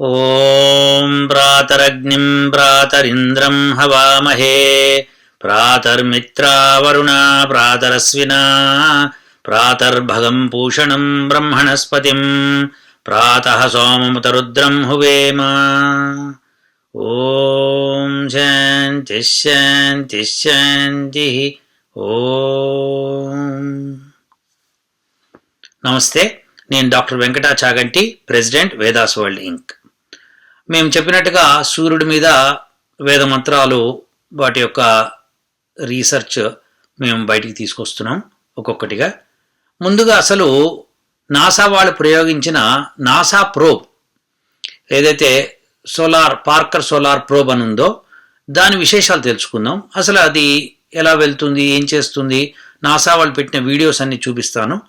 ॐ प्रातरग्निं प्रातरिन्द्रं हवामहे प्रातर्मित्रावरुणा प्रातरस्विना प्रातर्भगं पूषणं ब्रह्मणस्पतिं प्रातः सोममुतरुद्रं हुवेम ॐ शान्तिः शान्तिः शान्तिः ఓం నమస్తే నేను doctor Venkata Chaganti president Vedas World Inc మేము చెప్పినట్టుగా సూర్యుడి మీద వేద మంత్రాలు వాటి యొక్క రీసెర్చ్ మేము బయటికి తీసుకొస్తున్నాం ఒక్కొక్కటిగా. ముందుగా అసలు నాసా వాళ్ళు ప్రయోగించిన నాసా ప్రోబ్ ఏదైతే సోలార్ పార్కర్ సోలార్ ప్రోబ్ అని ఉందో దాని విశేషాలు తెలుసుకుందాం. అసలు అది ఎలా వెళ్తుంది ఏం చేస్తుంది నాసా వాళ్ళు పెట్టిన వీడియోస్ అన్ని చూపిస్తాను.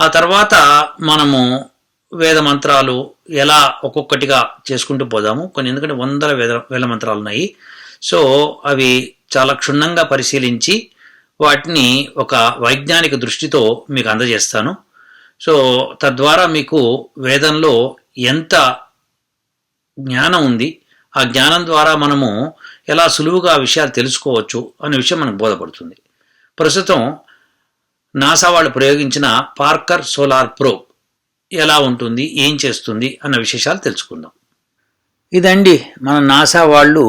ఆ తర్వాత మనము వేద మంత్రాలు ఎలా ఒక్కొక్కటిగా చేసుకుంటూ పోదాము. కొన్ని ఎందుకంటే వందల వేద మంత్రాలు ఉన్నాయి. సో అవి చాలా క్షుణ్ణంగా పరిశీలించి వాటిని ఒక వైజ్ఞానిక దృష్టితో మీకు అందజేస్తాను. సో తద్వారా మీకు వేదంలో ఎంత జ్ఞానం ఉంది ఆ జ్ఞానం ద్వారా మనము ఎలా సులువుగా ఆ విషయాలు తెలుసుకోవచ్చు అనే విషయం మనకు బోధపడుతుంది. ప్రస్తుతం నాసా వాళ్ళు ప్రయోగించిన పార్కర్ సోలార్ ప్రో ఎలా ఉంటుంది ఏం చేస్తుంది అన్న విశేషాలు తెలుసుకుందాం. ఇదండి మన నాసా వాళ్ళు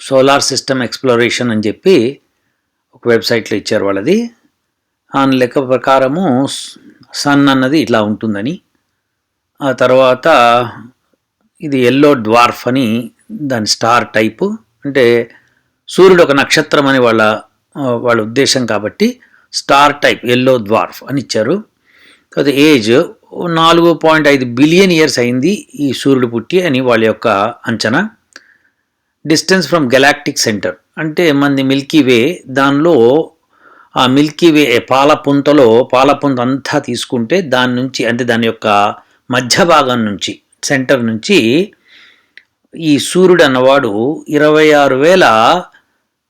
సోలార్ సిస్టమ్ ఎక్స్ప్లోరేషన్ అని చెప్పి ఒక వెబ్సైట్లో ఇచ్చారు వాళ్ళది. ఆ లెక్క ప్రకారము సన్ అన్నది ఇట్లా ఉంటుందని ఆ తర్వాత ఇది ఎల్లో డ్వార్ఫ్ అని దాని స్టార్ టైపు అంటే సూర్యుడు ఒక నక్షత్రం అని వాళ్ళ వాళ్ళ ఉద్దేశం కాబట్టి స్టార్ టైప్ ఎల్లో ద్వార్ఫ్ అని ఇచ్చారు. తర్వాత ఏజ్ నాలుగు పాయింట్ ఐదు బిలియన్ ఇయర్స్ అయింది ఈ సూర్యుడు పుట్టి అని వాళ్ళ యొక్క అంచనా. Distance from galactic centre. అంటే మంది మిల్కీ వే దానిలో ఆ మిల్కీ వే పాలపుంతలో పాలపుంత అంతా తీసుకుంటే దాని నుంచి అంటే దాని యొక్క మధ్య భాగం నుంచి సెంటర్ నుంచి ఈ సూర్యుడు అన్నవాడు ఇరవై ఆరు వేల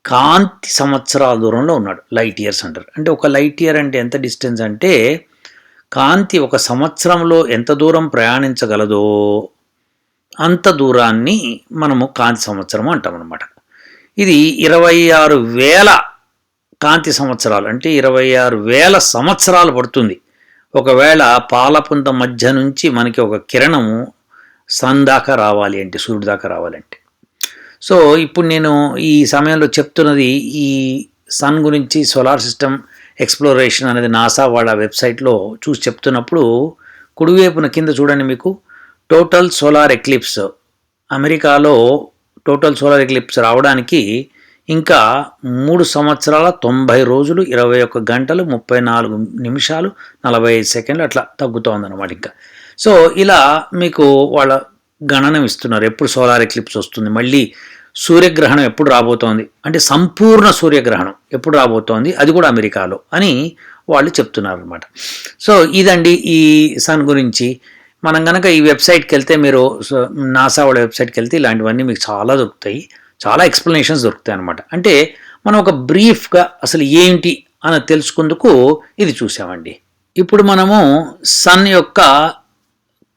కాంతి సంవత్సరాల దూరంలో ఉన్నాడు లైట్ ఇయర్స్ అంటారు. అంటే ఒక లైట్ ఇయర్ అంటే ఎంత డిస్టెన్స్ అంటే కాంతి ఒక సంవత్సరంలో ఎంత దూరం ప్రయాణించగలదో అంత దూరాన్ని మనము కాంతి సంవత్సరం అంటాం అనమాట ఇది ఇరవై ఆరు వేల కాంతి సంవత్సరాలు అంటే ఇరవై ఆరు వేల సంవత్సరాలు పడుతుంది. ఒకవేళ పాలపుంత మధ్య నుంచి మనకి ఒక కిరణము సన్ దాకా రావాలి అంటే సూర్యుడు దాకా రావాలంటే సో ఇప్పుడు నేను ఈ సమయంలో చెప్తున్నది ఈ సన్ గురించి సోలార్ సిస్టమ్ ఎక్స్ప్లోరేషన్ అనేది నాసా వాళ్ళ వెబ్సైట్లో చూసి చెప్తున్నప్పుడు కుడివైపున కింద చూడండి మీకు టోటల్ సోలార్ ఎక్లిప్స్. అమెరికాలో టోటల్ సోలార్ ఎక్లిప్స్ రావడానికి ఇంకా మూడు సంవత్సరాల తొంభై రోజులు ఇరవై ఒక్క గంటలు ముప్పై నాలుగు నిమిషాలు నలభై ఐదు సెకండ్లు అట్లా తగ్గుతోందన్నమాట ఇంకా. సో ఇలా మీకు వాళ్ళ గణనం ఇస్తున్నారు ఎప్పుడు సోలార్ ఎక్లిప్స్ వస్తుంది మళ్ళీ సూర్యగ్రహణం ఎప్పుడు రాబోతోంది? అంటే సంపూర్ణ సూర్యగ్రహణం ఎప్పుడు రాబోతోంది? అది కూడా అమెరికాలో అని వాళ్ళు చెప్తున్నారు అనమాట సో ఇదండి ఈ సన్ గురించి. మనం కనుక ఈ వెబ్సైట్కి వెళ్తే మీరు నాసా వాళ్ళ వెబ్సైట్కి వెళ్తే ఇలాంటివన్నీ మీకు చాలా దొరుకుతాయి. చాలా ఎక్స్ప్లెనేషన్స్ దొరుకుతాయి అనమాట అంటే మనం ఒక బ్రీఫ్గా అసలు ఏంటి అని తెలుసుకుందుకు ఇది చూసామండి. ఇప్పుడు మనము సన్ యొక్క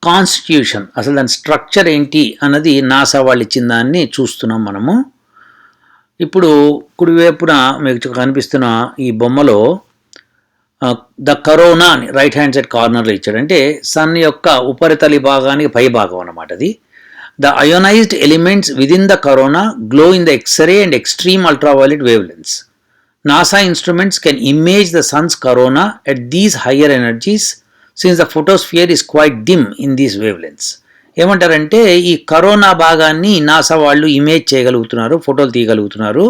కాన్స్టిట్యూషన్ అసలు దాని స్ట్రక్చర్ ఏంటి అన్నది నాసా వాళ్ళు ఇచ్చిన దాన్ని చూస్తున్నాం మనము. ఇప్పుడు కుడివైపున మీకు కనిపిస్తున్న ఈ బొమ్మలో ద కరోనా అని రైట్ హ్యాండ్ సైడ్ కార్నర్లో ఇచ్చాడు. అంటే సన్ యొక్క ఉపరితలి భాగానికి పై భాగం అన్నమాట అది. The ionized elements within the corona glow in the X-ray and extreme ultraviolet wavelengths NASA instruments can image the sun's corona at these higher energies since the photosphere is quite dim in these wavelengths ఏమంటారంటే ఈ corona భాగాన్ని NASA వాళ్ళు image చేయగలుగుతున్నారు ఫోటోలు తీయగలుగుతున్నారు.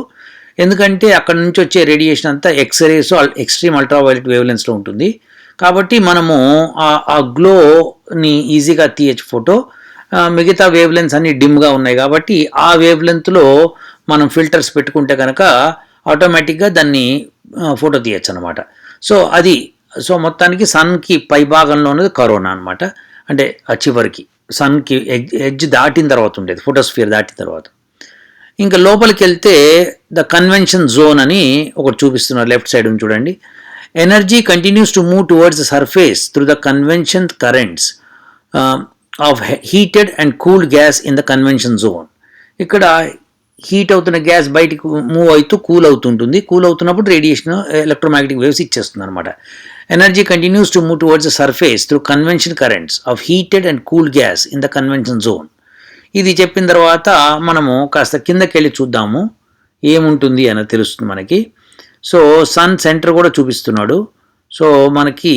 ఎందుకంటే అక్కడ నుంచి వచ్చే రేడియేషన్ అంతా ఎక్స్రేస్ ఎక్స్ట్రీమ్ అల్ట్రావైలెట్ వేవ్ లెన్స్లో ఉంటుంది. కాబట్టి మనము ఆ గ్లోని ఈజీగా తీయచ్చు ఫోటో మిగతా వేవ్ లెన్స్ అన్ని డిమ్గా ఉన్నాయి కాబట్టి ఆ వేవ్ లెంత్లో మనం ఫిల్టర్స్ పెట్టుకుంటే కనుక ఆటోమేటిక్గా దాన్ని ఫోటో తీయచ్చు అనమాట సో అది సో మొత్తానికి సన్కి పై భాగంలో ఉన్నది కరోనా అనమాట అంటే చివరికి. సన్కి ఎడ్జ్ ఎడ్జ్ దాటిన తర్వాత ఉండేది. ఫోటోస్ఫియర్ దాటిన తర్వాత. ఇంకా లోపలికి వెళ్తే ద కన్వెన్షన్ జోన్ అని ఒకటి చూపిస్తున్నారు లెఫ్ట్ సైడ్ చూడండి. Energy continues to move towards the surface through the convection currents of heated and cooled gas in the convection zone. ఇక్కడ హీట్ అవుతున్న గ్యాస్ బయటికి మూవ్ అవుతూ కూల్ అవుతుంటుంది. కూల్ అవుతున్నప్పుడు రేడియేషన్ ఎలక్ట్రోమాగ్నెటిక్ వేవ్స్ ఇచ్చేస్తుంది అనమాట energy continues to move towards the surface through convection currents of heated and cool gas in the convection zone. ఇది చెప్పిన తర్వాత మనము కాస్త కిందకి వెళ్ళి చూద్దాము. ఏముంటుంది అని తెలుస్తుంది మనకి. సో సన్ సెంటర్ కూడా చూపిస్తున్నాడు. సో మనకి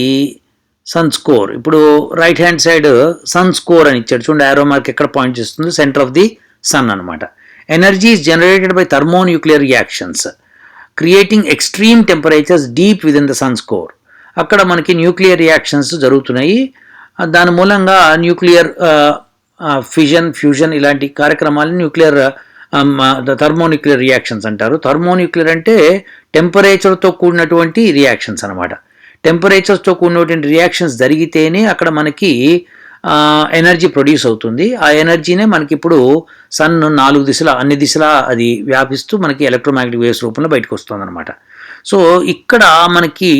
సన్ స్కోర్. ఇప్పుడు right hand side sun's core అని ఇచ్చాడు. చూడండి ఆరో మార్క్ ఎక్కడ పాయింట్ చేస్తుంది? సెంటర్ ఆఫ్ ది సన్ అనమాట energy is generated by thermonuclear reactions creating extreme temperatures deep within the sun's core అక్కడ మనకి న్యూక్లియర్ రియాక్షన్స్ జరుగుతున్నాయి. దాని మూలంగా న్యూక్లియర్ ఫిజన్ ఫ్యూజన్ ఇలాంటి కార్యక్రమాలు న్యూక్లియర్ థర్మోన్యూక్లియర్ రియాక్షన్స్ అంటారు. థర్మోన్యూక్లియర్ అంటే టెంపరేచర్తో కూడినటువంటి రియాక్షన్స్ అనమాట టెంపరేచర్స్తో కూడినటువంటి రియాక్షన్స్ జరిగితేనే అక్కడ మనకి ఎనర్జీ ప్రొడ్యూస్ అవుతుంది. ఆ ఎనర్జీనే మనకి ఇప్పుడు సన్ నాలుగు దిశల అన్ని దిశలా అది వ్యాపిస్తూ మనకి ఎలక్ట్రోమాగ్నెటిక్ వేవ్స్ రూపంలో బయటకు వస్తుంది అనమాట సో ఇక్కడ మనకి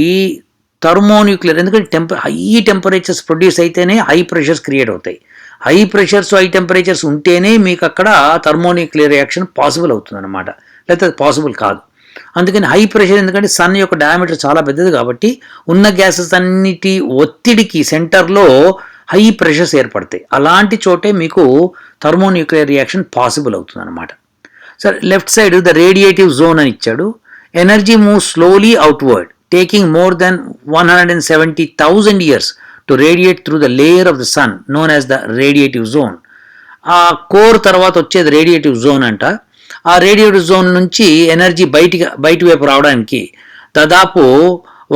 థర్మోన్యూక్లియర్ ఎందుకంటే టెంప హై టెంపరేచర్స్ ప్రొడ్యూస్ అయితేనే హై ప్రెషర్స్ క్రియేట్ అవుతాయి. హై ప్రెషర్స్ హై టెంపరేచర్స్ ఉంటేనే మీకు అక్కడ థర్మోన్యూక్లియర్ రియాక్షన్ పాసిబుల్ అవుతుంది అనమాట లేకపోతే అది పాసిబుల్ కాదు. అందుకని హై ప్రెషర్ ఎందుకంటే సన్ యొక్క డయామీటర్ చాలా పెద్దది కాబట్టి ఉన్న గ్యాసెస్ అన్నిటి ఒత్తిడికి సెంటర్లో హై ప్రెషర్స్ ఏర్పడతాయి. అలాంటి చోటే మీకు థర్మోన్యూక్లియర్ రియాక్షన్ పాసిబుల్ అవుతుంది అనమాట సరే left side the radiative zone అని ఇచ్చాడు. Energy move slowly outward taking more than one hundred and seventy thousand years to radiate through the layer of the sun known as the radiative zone. ఆ core తర్వాత వచ్చేది radiative zone అంట. ఆ radiative zone నుంచి energy బయటికి బయట వైపు రావడానికి దాదాపు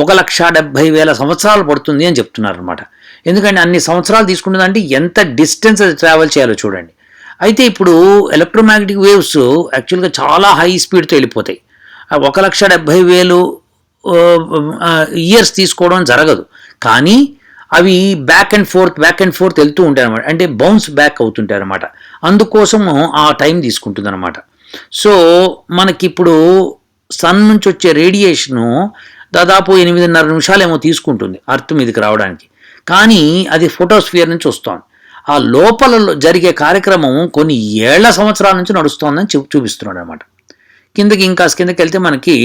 ఒక లక్ష డెబ్భై వేల సంవత్సరాలు పడుతుంది అని చెప్తున్నారు అనమాట ఎందుకంటే అన్ని సంవత్సరాలు తీసుకుంటుందంటే ఎంత డిస్టెన్స్ అది ట్రావెల్ చేయాలో చూడండి. అయితే ఇప్పుడు ఎలక్ట్రోమాగ్నెటిక్ వేవ్స్ యాక్చువల్గా చాలా హై స్పీడ్తో వెళ్ళిపోతాయి. ఒక లక్ష డెబ్భై వేలు ఇయర్స్ తీసుకోవడం జరగదు. కానీ అవి back and forth back and forth వెళ్తూ ఉంటాయి అనమాట అంటే బౌన్స్ బ్యాక్ అవుతుంటాయి అనమాట అందుకోసం ఆ టైం తీసుకుంటుంది అనమాట సో మనకి ఇప్పుడు సన్ నుంచి వచ్చే రేడియేషను దాదాపు ఎనిమిదిన్నర నిమిషాలు ఏమో తీసుకుంటుంది అర్త్ మీదకి రావడానికి. కానీ అది ఫోటోస్ఫియర్ నుంచి వస్తోంది. ఆ లోపల జరిగే కార్యక్రమం కొన్ని ఏళ్ళ సంవత్సరాల నుంచి నడుస్తోందని చూ చూపిస్తున్నాడు అనమాట కిందకి ఇంకా కిందకి వెళ్తే మనకి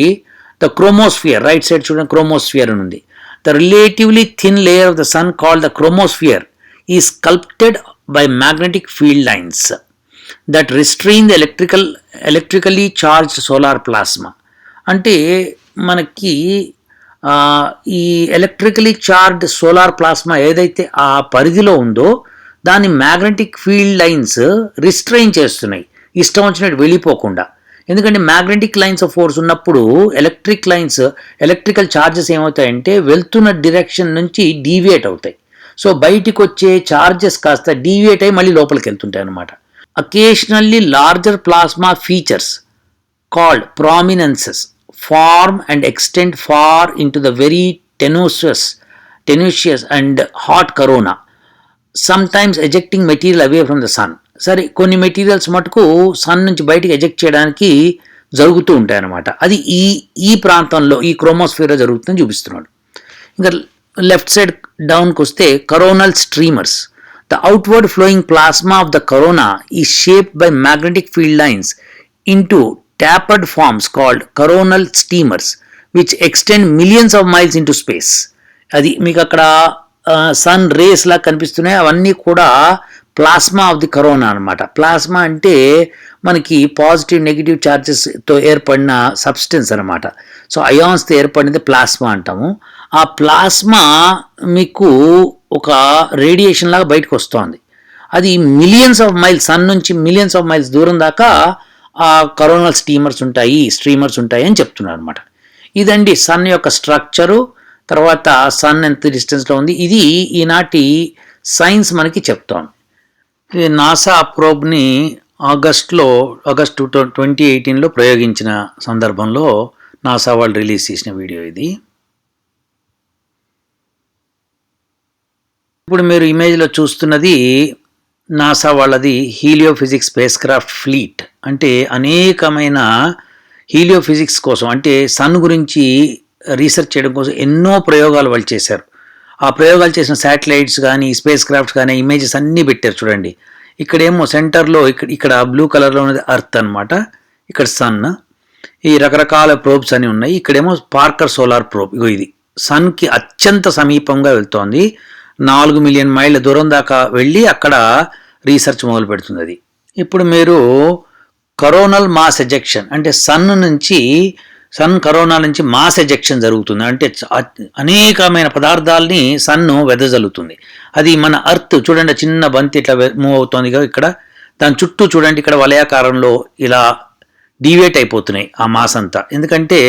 ద క్రోమోస్ఫియర్ రైట్ సైడ్ చూడండి క్రోమోస్ఫియర్ అని ఉంది. The relatively thin layer of the sun called the chromosphere is sculpted by magnetic field lines that restrain the electrical electrically charged solar plasma అంటే మనకి ఈ ఎలక్ట్రికలీ చార్జ్డ్ సోలార్ ప్లాస్మా ఏదైతే ఆ పరిధిలో ఉందో దాని మ్యాగ్నెటిక్ ఫీల్డ్ లైన్స్ రిస్ట్రైన్ చేస్తున్నాయి. ఇష్టం వచ్చినట్టు వెళ్ళిపోకుండా. ఎందుకంటే మ్యాగ్నెటిక్ లైన్స్ ఆఫ్ ఫోర్స్ ఉన్నప్పుడు ఎలక్ట్రిక్ లైన్స్ ఎలక్ట్రికల్ ఛార్జెస్ ఏమవుతాయంటే వెళ్తున్న డిరెక్షన్ నుంచి డీవియేట్ అవుతాయి. సో బయటికి వచ్చే ఛార్జెస్ కాస్త డీవియేట్ అయి మళ్ళీ లోపలికి వెళ్తుంటాయి అనమాట occasionally larger plasma features called prominences form and extend far into the very tenuous, tenuous and hot corona, sometimes ejecting material away from the sun. సరే కొన్ని మెటీరియల్స్ మటుకు సన్ నుంచి బయటికి ఎజెక్ట్ చేయడానికి జరుగుతూ ఉంటాయన్నమాట. అది ఈ ఈ ప్రాంతంలో ఈ క్రోమోస్ఫియర్లో జరుగుతుందని చూపిస్తున్నాడు. ఇంకా లెఫ్ట్ సైడ్ డౌన్కి వస్తే coronal streamers the outward flowing plasma of the corona is shape by magnetic field lines into tapered forms called coronal streamers which extend millions of miles into space. అది మీకు అక్కడ సన్ రేస్ లా కనిపిస్తున్నాయి. అవన్నీ కూడా plasma of the corona అనమాట plasma అంటే మనకి positive negative ఛార్జెస్తో ఏర్పడిన సబ్స్టెన్స్ అనమాట సో అయాన్స్తో ఏర్పడినది ప్లాస్మా అంటాము. ఆ ప్లాస్మా మీకు ఒక రేడియేషన్ లాగా బయటకు వస్తుంది. అది మిలియన్స్ ఆఫ్ మైల్స్ సన్ నుంచి మిలియన్స్ ఆఫ్ మైల్స్ దూరం దాకా ఆ కరోనల్ స్టీమర్స్ ఉంటాయి స్ట్రీమర్స్ ఉంటాయి అని చెప్తున్నారు అనమాట ఇదండి సన్ యొక్క స్ట్రక్చరు తర్వాత సన్ ఎంత డిస్టెన్స్లో ఉంది ఇది ఈనాటి సైన్స్ మనకి చెప్తాం నాసా ప్రోబ్ని ఆగస్ట్లో ఆగస్ట్ టూ ట్వంటీ ఎయిటీన్లో ప్రయోగించిన సందర్భంలో నాసా వాళ్ళు రిలీజ్ చేసిన వీడియో ఇది. ఇప్పుడు మీరు ఇమేజ్లో చూస్తున్నది నాసా వాళ్ళది హీలియోఫిజిక్స్ స్పేస్ క్రాఫ్ట్ ఫ్లీట్. అంటే అనేకమైన హీలియోఫిజిక్స్ కోసం అంటే సన్ గురించి రీసెర్చ్ చేయడం కోసం ఎన్నో ప్రయోగాలు వాళ్ళు చేశారు. ఆ ప్రయోగాలు చేసిన శాటిలైట్స్ కానీ స్పేస్ క్రాఫ్ట్స్ కానీ ఇమేజెస్ అన్నీ పెట్టారు చూడండి. ఇక్కడేమో సెంటర్లో ఇక్కడ ఇక్కడ బ్లూ కలర్లో ఉన్నది అర్త్ అన్నమాట. ఇక్కడ సన్. ఈ రకరకాల ప్రోబ్స్ అని ఉన్నాయి. ఇక్కడేమో పార్కర్ సోలార్ ప్రోబ్. ఇగో ఇది. సన్కి అత్యంత సమీపంగా వెళ్తోంది. నాలుగు మిలియన్ మైళ్ళ దూరం దాకా వెళ్ళి అక్కడ రీసెర్చ్ మొదలు పెడుతుంది అది ఇప్పుడు మీరు కరోనల్ మాస్ ఎజెక్షన్ అంటే సన్ నుంచి సన్ కరోనా నుంచి మాస్ ఎజెక్షన్ జరుగుతుంది. అంటే అనేకమైన పదార్థాలని సన్ను వెదజల్లుతుంది. అది మన అర్త్ చూడండి చిన్న బంతి ఇట్లా మూవ్ అవుతుంది కదా ఇక్కడ. దాని చుట్టూ చూడండి ఇక్కడ వలయాకారంలో ఇలా డీవేట్ అయిపోతున్నాయి ఆ మాస్ అంతా. ఎందుకంటే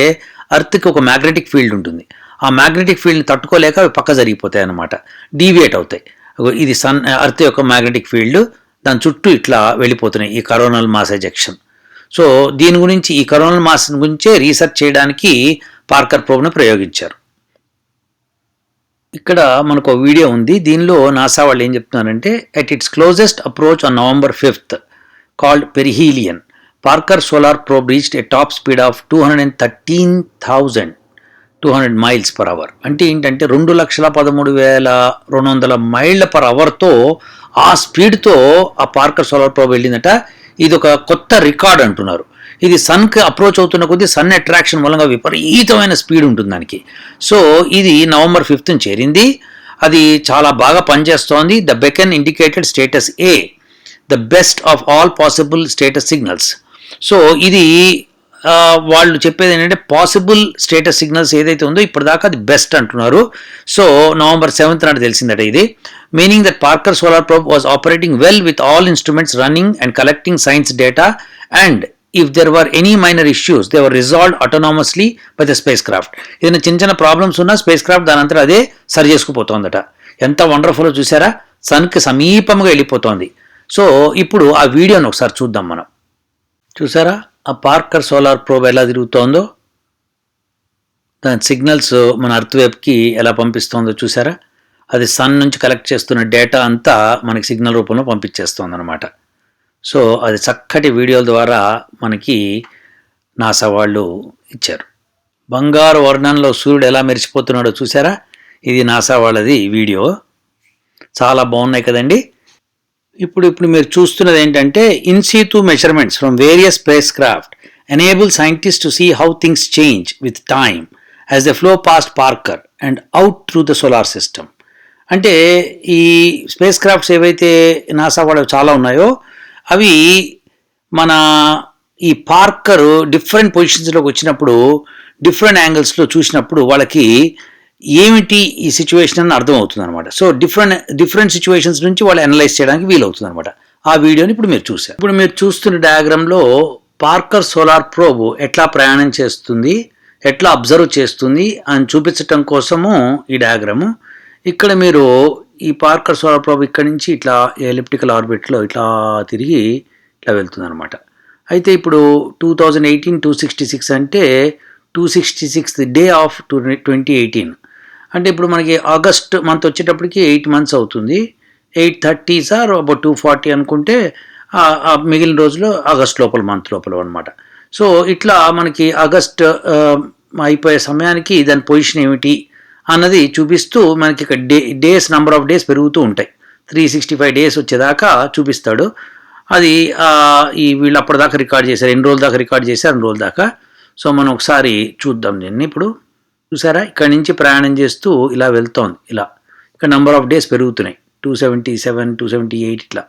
అర్త్కి ఒక మ్యాగ్నెటిక్ ఫీల్డ్ ఉంటుంది. ఆ మ్యాగ్నెటిక్ ఫీల్డ్ని తట్టుకోలేక అవి పక్క జరిగిపోతాయి అన్నమాట. డీవియేట్ అవుతాయి. ఇది సన్ అర్త్ యొక్క మ్యాగ్నెటిక్ ఫీల్డ్ దాని చుట్టూ ఇట్లా వెళ్ళిపోతున్నాయి ఈ కరోనల్ మాస్ ఎజెక్షన్ సో దీని గురించి ఈ కరోనల్ మాస్ గురించే రీసెర్చ్ చేయడానికి పార్కర్ ప్రోబ్ను ప్రయోగించారు. ఇక్కడ మనకు ఒక వీడియో ఉంది. దీనిలో నాసా వాళ్ళు ఏం చెప్తున్నారంటే at its closest approach on November fifth called perihelion Parker solar probe reached a top speed of two hundred and thirteen thousand two hundred miles per hour అంటే ఏంటంటే రెండు లక్షల పదమూడు వేల రెండు వందల మైళ్ళ పర్ అవర్తో ఆ స్పీడ్తో ఆ పార్కర్ సోలార్ ప్రోబ్ వెళ్ళిందట. ఇది ఒక కొత్త రికార్డ్ అంటున్నారు. ఇది సన్కి అప్రోచ్ అవుతున్న కొద్దీ సన్ అట్రాక్షన్ మూలంగా విపరీతమైన స్పీడ్ ఉంటుంది దానికి. సో ఇది నవంబర్ ఫిఫ్త్ చేరింది. అది చాలా బాగా పనిచేస్తోంది. The beacon indicated status A the best of all possible status signals so ఇది వాళ్ళు చెప్పేది ఏంటంటే పాసిబుల్ స్టేటస్ సిగ్నల్స్ ఏదైతే ఉందో ఇప్పటిదాకా అది బెస్ట్ అంటున్నారు. సో నవంబర్ సెవెంత్ నాడు తెలిసిందట ఇది. Meaning that Parker solar probe was operating well with all instruments running and collecting science data and if there were any minor issues they were resolved autonomously by the spacecraft ఏదైనా చిన్న చిన్న problems ఉన్నా space craft దాని అంతా అదే సరి చేసుకుపోతోందట. ఎంత wonderful చూసారా? సన్కి సమీపంగా వెళ్ళిపోతోంది. సో ఇప్పుడు ఆ వీడియోని ఒకసారి చూద్దాం మనం. చూసారా? ఆ పార్కర్ సోలార్ ప్రోబ్ ఎలా తిరుగుతోందో దాని సిగ్నల్స్ మన అర్త్ వైపుకి ఎలా పంపిస్తోందో చూసారా? అది సన్ నుంచి కలెక్ట్ చేస్తున్న డేటా అంతా మనకి సిగ్నల్ రూపంలో పంపించేస్తోందనమాట సో అది చక్కటి వీడియోల ద్వారా మనకి నాసా వాళ్ళు ఇచ్చారు. బంగారు వర్ణంలో సూర్యుడు ఎలా మెరిసిపోతున్నాడో చూసారా? ఇది నాసా వాళ్ళది వీడియో. చాలా బాగున్నాయి కదండి. ఇప్పుడు ఇప్పుడు మీరు చూస్తున్నది ఏంటంటే in situ measurements from various spacecraft enable scientist to see how things change with time as the flow past Parker and out through the solar system అంటే ఈ స్పేస్ క్రాఫ్ట్స్ ఏవైతే నాసా వాళ్ళు చాలా ఉన్నాయో అవి మన ఈ పార్కర్ డిఫరెంట్ పొజిషన్స్లోకి వచ్చినప్పుడు డిఫరెంట్ యాంగిల్స్లో చూసినప్పుడు వాళ్ళకి ఏమిటి ఈ సిచ్యువేషన్ అని అర్థమవుతుంది అనమాట సో డిఫరెంట్ డిఫరెంట్ సిచ్యువేషన్స్ నుంచి వాళ్ళు అనలైజ్ చేయడానికి వీలవుతుంది అనమాట ఆ వీడియోని ఇప్పుడు మీరు చూసారు ఇప్పుడు మీరు చూస్తున్న డయాగ్రామ్లో పార్కర్ సోలార్ ప్రోబ్ ఎట్లా ప్రయాణం చేస్తుంది ఎట్లా అబ్జర్వ్ చేస్తుంది అని చూపించటం కోసము ఈ డయాగ్రాము ఇక్కడ మీరు ఈ పార్కర్ సోలార్ ప్రోబ్ ఇక్కడ నుంచి ఇట్లా ఎలిప్టికల్ ఆర్బిట్లో ఇట్లా తిరిగి ఇట్లా వెళ్తుంది అనమాట అయితే ఇప్పుడు two thousand eighteen two sixty six అంటే two sixty sixth day of two twenty eighteen అంటే ఇప్పుడు మనకి ఆగస్ట్ మంత్ వచ్చేటప్పటికి ఎయిట్ మంత్స్ అవుతుంది. Eight thirty sir about two forty అనుకుంటే ఆ- మిగిలిన రోజులు ఆగస్ట్ లోపల మంత్ లోపల అనమాట సో ఇట్లా మనకి ఆగస్ట్ అయిపోయే సమయానికి దాని పొజిషన్ ఏమిటి అన్నది చూపిస్తూ మనకి ఇక్కడ day days number of days పెరుగుతూ ఉంటాయి. త్రీ సిక్స్టీ ఫైవ్ డేస్ వచ్చేదాకా చూపిస్తాడు. అది ఈ వీళ్ళు అప్పటిదాకా రికార్డ్ చేశారు ఎన్ని రోజుల దాకా రికార్డ్ చేశారు అన్ని రోజుల దాకా. సో మనం ఒకసారి చూద్దాం దీన్ని ఇప్పుడు. చూసారా? ఇక్కడ నుంచి ప్రయాణం చేస్తూ ఇలా వెళ్తోంది. ఇలా. ఇక్కడ నెంబర్ ఆఫ్ డేస్ పెరుగుతున్నాయి. Two seventy seven two seventy eight ఇట్లా.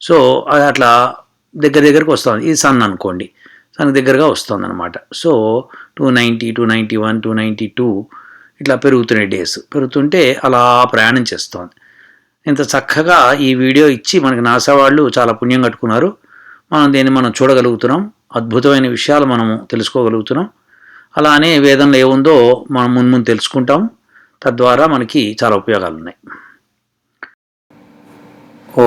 సో అది అట్లా దగ్గర దగ్గరకు వస్తుంది. ఇది సన్ అనుకోండి. సన్ దగ్గరగా వస్తుంది అనమాట so two ninety two ninety one two ninety two ఇట్లా పెరుగుతున్నాయి డేస్ పెరుగుతుంటే అలా ప్రయాణం చేస్తోంది. ఇంత చక్కగా ఈ వీడియో ఇచ్చి మనకి నాసా వాళ్ళు చాలా పుణ్యం కట్టుకున్నారు. మనం దీన్ని మనం చూడగలుగుతున్నాం. అద్భుతమైన విషయాలు మనము తెలుసుకోగలుగుతున్నాం. అలానే వేదంలో ఏముందో మనం మున్ముందు తెలుసుకుంటాం. తద్వారా మనకి చాలా ఉపయోగాలు ఉన్నాయి ఓ